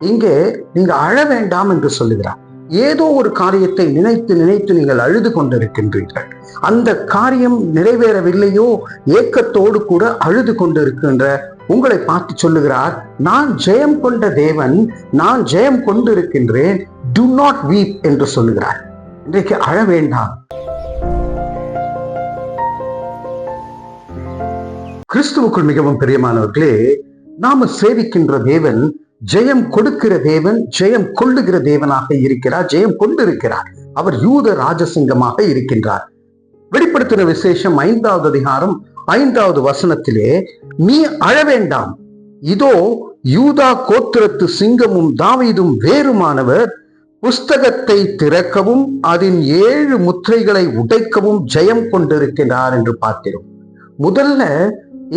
இங்கே நீங்க அழ வேண்டாம் என்று சொல்லுகிறார். ஏதோ ஒரு காரியத்தை நினைத்து நினைத்து நீங்கள் அழுது கொண்டிருக்கின்றீர்கள். அந்த காரியம் நிறைவேறவில்லையோ? ஏக்கத்தோடு கூட அழுது கொண்டிருக்கின்ற உங்களை பார்த்து சொல்லுகிறார் நான் ஜெயம் கொண்ட தேவன் நான் ஜெயம் கொண்டிருக்கின்றேன் டு நாட் வீப் என்று சொல்லுகிறார். இன்றைக்கு அழ வேண்டாம். கிறிஸ்துவுக்குள் மிகவும் பிரியமானவர்களே நாம சேவிக்கின்ற தேவன் ஜெயம் கொடுக்கிற தேவன் ஜெயம் கொள்ளுகிற தேவனாக இருக்கிறார் ஜெயம் கொண்டிருக்கிறார். அவர் யூத ராஜசிங்கமாக இருக்கின்றார். வெளிப்படுத்தின விசேஷம் ஐந்தாவது அதிகாரம் ஐந்தாவது வசனத்திலே நீ அழ வேண்டாம். இதோ யூதா கோத்திரத்து சிங்கமும் தாவீதும் வேறுமானவர். புஸ்தகத்தை திறக்கவும் அதன் ஏழு முத்திரைகளை உடைக்கவும் ஜெயம் கொண்டிருக்கிறார் என்று பார்க்கிறோம். முதல்ல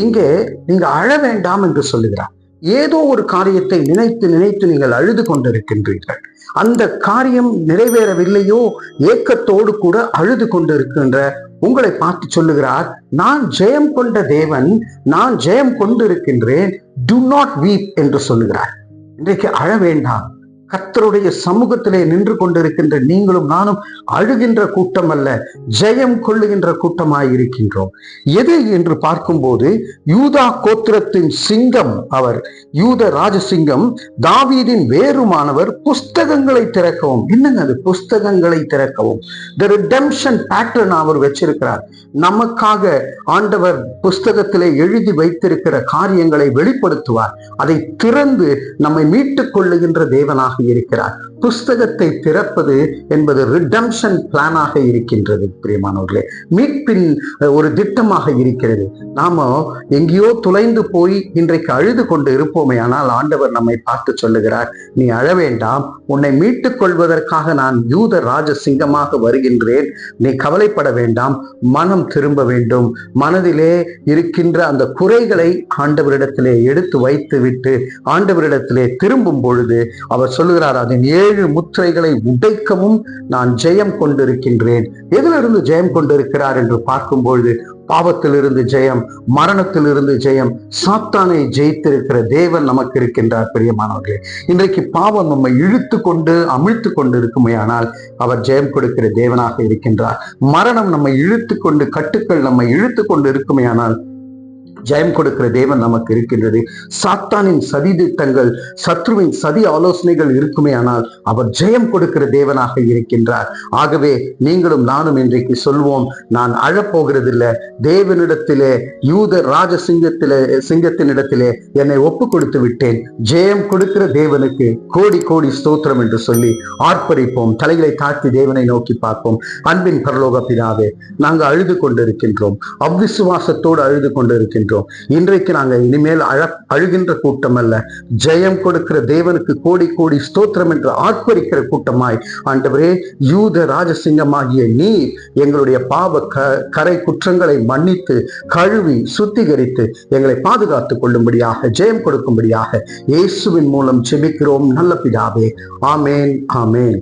இங்கே நீங்க அழ வேண்டாம் என்று சொல்லுகிறார். ஏதோ ஒரு காரியத்தை நினைத்து நினைத்து நீங்கள் அழுது கொண்டிருக்கின்றீர்கள். அந்த காரியம் நிறைவேறவில்லையோ ஏக்கத்தோடு கூட அழுது கொண்டிருக்கின்ற உங்களை பார்த்து சொல்லுகிறார் நான் ஜெயம் கொண்ட தேவன் நான் ஜெயம் கொண்டிருக்கின்றேன் டு நாட் வீப் என்று சொல்லுகிறார். இன்றைக்கு அழ வேண்டாம். கர்த்தருடைய சமூகத்திலே நின்று கொண்டிருக்கின்ற நீங்களும் நானும் அழுகின்ற கூட்டம் அல்ல ஜெயம் கொள்ளுகின்ற கூட்டமாய் இருக்கின்றோம் எது என்று பார்க்கும்போது யூதா கோத்திரத்தின் சிங்கம் அவர் யூத ராஜசிங்கம் தாவீதின் வேறுமானவர் புஸ்தகங்களை திறக்கவும் என்னங்க அது புஸ்தகங்களை திறக்கவும்? த ரிடம்ஷன் பேட்டர்ன் அவர் வச்சிருக்கிறார். நமக்காக ஆண்டவர் புஸ்தகத்திலே எழுதி வைத்திருக்கிற காரியங்களை வெளிப்படுத்துவார். அதை திறந்து நம்மை மீட்டுக் கொள்ளுகின்ற தேவனாக இருக்கிறார். புஸ்தகத்தை திறப்பது என்பது ரிடம்ஷன் பிளானாக இருக்கின்றது பிரியமானவர்களே. மீட்பின் ஒரு திட்டமாக இருக்கிறது. நாம எங்கேயோ தொலைந்து போய் இன்றைக்கு அழுது கொண்டு இருப்போமே ஆனால் ஆண்டவர் நம்மை பார்த்து சொல்லுகிறார் நீ அழ வேண்டாம். உன்னை மீட்டுக் கொள்வதற்காக நான் யூத ராஜ சிங்கமாக வருகின்றேன். நீ கவலைப்பட வேண்டாம். மனம் திரும்ப வேண்டும். மனதிலே இருக்கின்ற அந்த குறைகளை ஆண்டவரிடத்திலே எடுத்து வைத்து விட்டு ஆண்டவரிடத்திலே திரும்பும் பொழுது அவர் சொல்லுகிறார் அதன் ஏழு முத்திரைகளை உடைக்கவும் நான் ஜெயம் கொண்டிருக்கின்றேன். எதிலிருந்து ஜெயம் கொண்டிருக்கிறார் என்று பார்க்கும் பொழுது பாவத்திலிருந்து ஜெயம் மரணத்திலிருந்து ஜெயம் சாத்தானை ஜெயித்திருக்கிற தேவன் நமக்கு இருக்கின்றார் பிரியமானவர்களே. இன்றைக்கு பாவம் நம்மை இழுத்து கொண்டு அமிழ்த்து கொண்டு இருக்குமையானால் அவர் ஜெயம் கொடுக்கிற தேவனாக இருக்கின்றார். மரணம் நம்மை இழுத்து கொண்டு கட்டுக்கள் நம்மை இழுத்து கொண்டு இருக்குமையானால் ஜெயம் கொடுக்கிற தேவன் நமக்கு இருக்கின்றது. சாத்தானின் சதி திட்டங்கள் சத்ருவின் சதி ஆலோசனைகள் இருக்குமே ஆனால் அவர் ஜெயம் கொடுக்கிற தேவனாக இருக்கின்றார். ஆகவே நீங்களும் நானும் இன்றைக்கு சொல்வோம் நான் அழப்போகிறதில்லை. தேவனிடத்திலே யூத ராஜ சிங்கத்திலே சிங்கத்தினிடத்திலே என்னை ஒப்பு கொடுத்து விட்டேன். ஜெயம் கொடுக்கிற தேவனுக்கு கோடி கோடி ஸ்தோத்திரம் என்று சொல்லி ஆர்ப்பரிப்போம். தலைகளை தாழ்த்தி தேவனை நோக்கி பார்ப்போம். அன்பின் பரலோக பிதாவே நாங்கள் அழுது கொண்டிருக்கின்றோம். அவ்விசுவாசத்தோடு அழுது கொண்டிருக்கின்றோம். இன்றைக்கு நாங்கள் இனிமேல் அழ அழுகின்ற கூட்டம் அல்ல ஜெயம் கொடுக்கிற தேவனுக்கு கோடி கோடி ஸ்தோத்திரம் என்று ஆர்ப்பரிக்கிற கூட்டமாய். ஆண்டவரே யூத ராஜசிங்கமாகிய நீ எங்களுடைய பாவ க கரை குற்றங்களை மன்னித்து கழுவி சுத்திகரித்து எங்களை பாதுகாத்துக் கொள்ளும்படியாக ஜெயம் கொடுக்கும்படியாக இயேசுவின் மூலம் செபிக்கிறோம் நல்ல பிதாவே. ஆமேன் ஆமேன்.